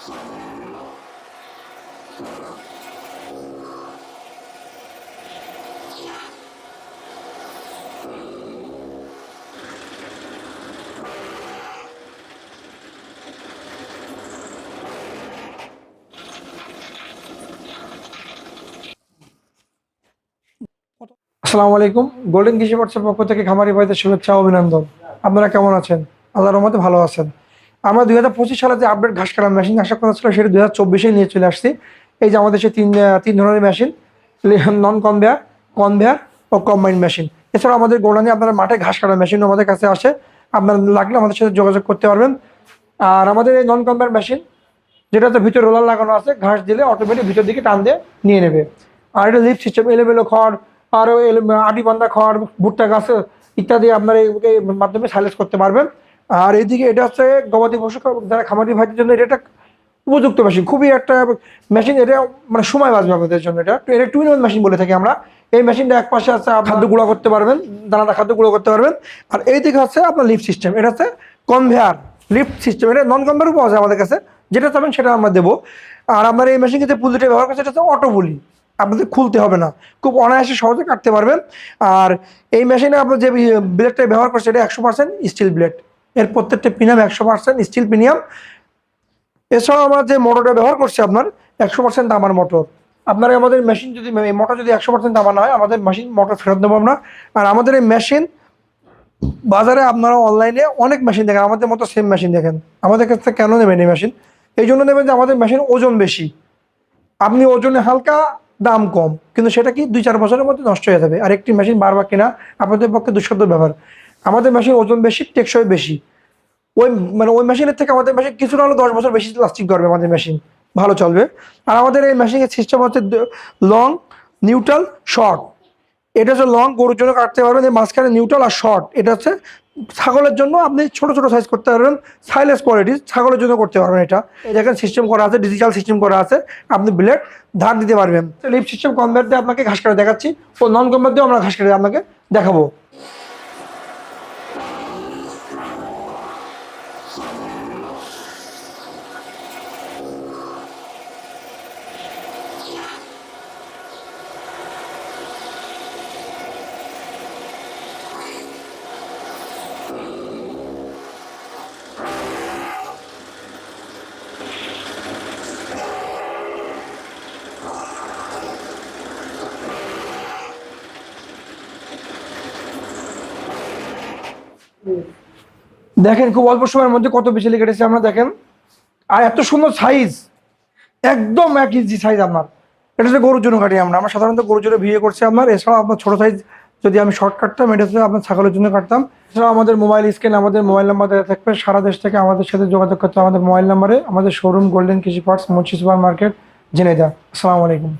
আসসালামু আলাইকুম। গোল্ডেন কৃষি হোয়াটসঅ্যাপ পক্ষ থেকে খামারি ভাইদের শুভেচ্ছা অভিনন্দন। আপনারা কেমন আছেন? আল্লাহ মতে ভালো আছেন। আমরা দুই হাজার পঁচিশ সালে যে আপডেট ঘাস কাটার মেশিন আসার কথা ছিল, সেটা দুই হাজার চব্বিশে নিয়ে চলে আসছি। এই যে আমাদের সে তিন তিন ধরনের মেশিন নন কনভেয়ার কনভেয়ার ও কম্বাইন মেশিন এছাড়াও আমাদের গোডানে আপনারা মাঠে ঘাস কাটার মেশিনও আমাদের কাছে আসে। আপনারা লাগলে আমাদের সাথে যোগাযোগ করতে পারবেন। আর আমাদের এই নন কনভেয়ার মেশিন যেটাতে ভিতরে রোলার লাগানো আছে, ঘাস দিলে অটোমেটিক ভিতর দিকে টান দিয়ে নিয়ে নেবে। আর এটা লিফট সিস্টেম এলোমেলো খড় আরও আটি বান্ধা খড়, ভুট্টা গাছ, ইত্যাদি আপনার এই মাধ্যমে সাইলেন্স করতে পারবেন। আর এইদিকে এটা হচ্ছে গবাদি পশু যারা খামারি ভাইদের জন্য এটা একটা উপযুক্ত মেশিন খুবই একটা মেশিন এটা মানে সময় বাঁচবে আমাদের জন্য এটা। এটা টু ইন মেশিন বলে থাকি আমরা। এই মেশিনটা এক পাশে আছে খাদ্য গুঁড়ো করতে পারবেন, দানাদার খাদ্য গুঁড়ো করতে পারবেন। আর এই দিকে হচ্ছে আপনার লিফট সিস্টেম এটা হচ্ছে কনভেয়ার লিফট সিস্টেম এটা নন কনভেয়ারও পাওয়া যায় আমাদের কাছে। যেটা চাবেন সেটা আমরা দেবো। আর আমরা এই মেশিন যে পুলিটা ব্যবহার করছি, এটা হচ্ছে অটো পুলি আপনাদের খুলতে হবে না। খুব অনায়াসে সহজে কাটতে পারবেন। আর এই মেশিনে আপনার যে ব্লেডটা ব্যবহার করছে, এটা একশো পার্সেন্ট স্টিল ব্লেড এর প্রত্যেকটা প্রিমিয়াম একশো পার্সেন্ট স্টিল প্রিমিয়াম এছাড়াও আমরা যে মোটরটা ব্যবহার করছি আপনার, একশো পার্সেন্ট দামার মোটর। আপনার আমাদের মেশিন যদি মোটর যদি একশো পার্সেন্ট দামানো হয়, আমাদের মেশিন মোটর ফেরত দেবো আমরা। আর আমাদের এই মেশিন বাজারে আপনারা অনলাইনে অনেক মেশিন দেখেন, আমাদের মতো সেম মেশিন দেখেন। আমাদের কাছ কেন নেবেন এই মেশিন এই জন্য নেবেন যে আমাদের মেশিন ওজন বেশি। আপনি ওজনে হালকা, দাম কম। কিন্তু সেটা কি দুই চার বছরের মধ্যে নষ্ট হয়ে যাবে। আর একটি মেশিন বারবার কেনা, আপনাদের পক্ষে দুঃসাধ্য ব্যাপার। আমাদের মেশিন ওজন বেশি, টেকসই বেশি। ওই মানে ওই মেশিনের থেকে আমাদের মেশিন কিছুটা হলো দশ বছর বেশি লাস্টিং করবে আমাদের মেশিন ভালো চলবে। আর আমাদের এই মেশিনের সিস্টেম হচ্ছে লং নিউট্রাল শর্ট এটা হচ্ছে লং গরুর জন্য কাটতে পারবেন। এই মাঝখানে নিউট্রাল আর শর্ট এটা হচ্ছে ছাগলের জন্য আপনি ছোট ছোট সাইজ করতে পারবেন। সাইলেস কোয়ালিটি ছাগলের জন্য করতে পারবেন এটা। এই দেখেন সিস্টেম করা আছে ডিজিটাল সিস্টেম করা আছে। আপনি ব্লেড ধার দিতে পারবেন। লিপ সিস্টেম কনভার্ট দিয়ে আপনাকে ঘাস কাটা দেখাচ্ছি। ও নন কনভার্ট দিয়ে আমরা ঘাস কাটা আপনাকে দেখাবো। Mm-hmm. দেখেন, খুব অল্প সময়ের মধ্যে কত বিচলি কেটেছে আমরা, দেখেন। আর এত সুন্দর সাইজ একদম এক ইঞ্চি সাইজ আপনার। এটা হচ্ছে গরুর জন্য কাটি আমরা। আমরা সাধারণত গরুর জন্য বিয়ে করছি আপনার এছাড়াও আপনার ছোটো সাইজ যদি আমি শর্ট কাটতাম, এটা হচ্ছে আপনার ছাগলের জন্য কাটতাম। এছাড়াও আমাদের মোবাইল স্ক্রিন আমাদের মোবাইল নাম্বার দেওয়া থাকবে। সারা দেশ থেকে আমাদের সাথে যোগাযোগ করতে আমাদের মোবাইল নাম্বারে আমাদের showroom golden Krishi parts Munshi super market জেনে দেওয়া আসসালামু আলাইকুম।